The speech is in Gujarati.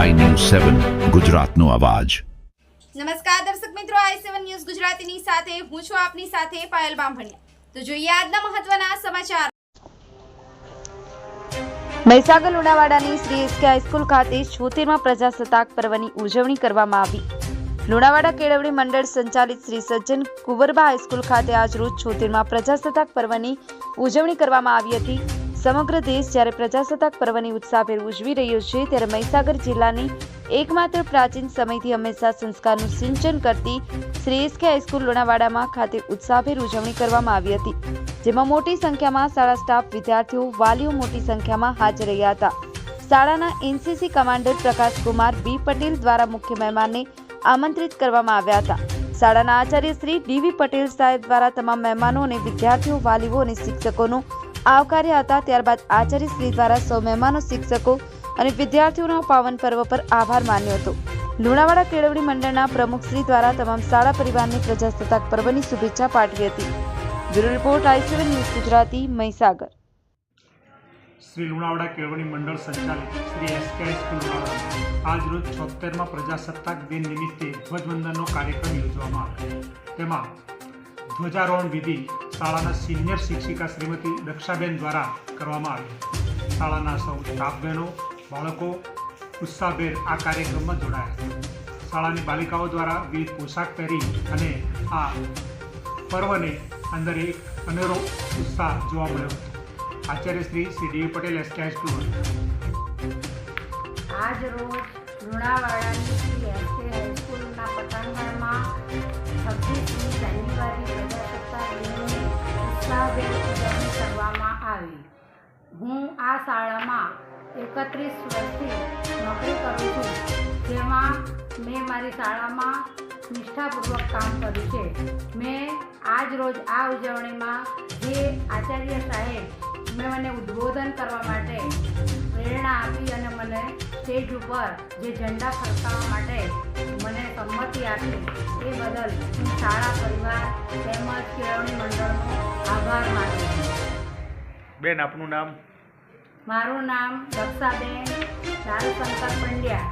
સેવન ગુજરાતનો અવાજ. નમસ્કાર દર્શક મિત્રો આઈ સેવન ન્યૂઝ ગુજરાતીની સાથે હું છું આપની સાથે પાયલ બામભણિયા. તો જોઈએ આજના મહત્વના સમાચાર. મહીસાગર લુણાવાડાની શ્રી એસકે હાઈસ્કૂલ ખાતે છોતેરમાં પ્રજાસત્તાક પર્વની ઉજવણી કરવામાં આવી. લુણાવાડા કેળવણી મંડળ સંચાલિત શ્રી સજ્જન કુંવરબા હાઈસ્કૂલ ખાતે આજ રોજ છોતેરમાં પ્રજાસત્તાક પર્વની ઉજવણી કરવામાં આવી હતી. સમગ્ર દેશ જ્યારે પ્રજાસત્તાક પર્વની ઉત્સાહભેર ઉજવી રહ્યો છે, ત્યારે મહીસાગર જિલ્લાની એકમાત્ર પ્રાચીન સમયથી હંમેશા સંસ્કારનું સિંચન કરતી શ્રી એસકે હાઈસ્કૂલ લોણાવાડામાં ખાતે ઉત્સાહભેર ઉજવણી કરવામાં આવી હતી, જેમાં મોટી સંખ્યામાં શાળા સ્ટાફ, વિદ્યાર્થીઓ, વાલીઓ મોટી સંખ્યામાં હાજર રહ્યા હતા. શાળાના NCC commander Prakashkumar B Patel દ્વારા મુખ્ય મહેમાનને આમંત્રિત કરવામાં આવ્યા હતા. શાળાના આચાર્ય શ્રી ડીવી પટેલ સાહેબ દ્વારા તમામ મહેમાનો અને વિદ્યાર્થીઓ, વાલીઓ અને શિક્ષકોનું આવકાર્યા હતા ત્યારબાદ આચાર્ય શ્રી દ્વારા સૌ મહેમાનો, શિક્ષકો અને વિદ્યાર્થીઓના પાવન પર્વ પર આભાર માન્યો હતો. લુણાવાડા કેળવણી મંડળના પ્રમુખ શ્રી દ્વારા તમામ શાળા પરિવારને પ્રજાસત્તાક પર્વની શુભેચ્છા પાઠવી હતી. Bureau report I seven news Gujarati, Mahisagar. Shri Lunawada કેળવણી મંડળ સંચાલિત Shri S K school Lunawada આજરોજ છોતેરમાં પ્રજાસત્તાક દિન નિમિત્તે ધ્વજવંદનનો કાર્યક્રમ યોજવામાં આવ્યો. તેમાં ધ્વજારોહણ વિધિ શાળાના સિનિયર શિક્ષિકા શ્રીમતી દક્ષાબેન દ્વારા કરવામાં આવી. શાળાના સૌ સ્ટાફ બહેનો, બાળકો ઉત્સાહભેર આ કાર્યક્રમમાં જોડાયા. શાળાની બાલિકાઓ દ્વારા વિવિધ પોશાક પહેરી અને આ પર્વને અંદર એક અનેરો ઉત્સાહ જોવા મળ્યો. હતો Acharya Shri Shri D. Patel SK high school. આજ રોજ લુણાવાડાની એસકે હાઈસ્કૂલના આવી. હું આ શાળામાં એકત્રીસ વર્ષથી નોકરી કરું છું, જેમાં મેં મારી શાળામાં નિષ્ઠાપૂર્વક કામ કર્યું છે. મેં આજ રોજ આ ઉજવણીમાં જે આચાર્ય સાહેબ મેં મને ઉદ્બોધન કરવા માટે પ્રેરણા આપી અને મને સ્ટેજ ઉપર જે ઝંડા ફરકાવવા માટે મને સંમતિ આપી, એ બદલ હું શાળા પરિવાર, તેમજ કેળવણી મંડળનો આભાર માનું છું. બેન આપનું નામ? મારું નામ દક્ષાબેન લાલશંકર પંડ્યા.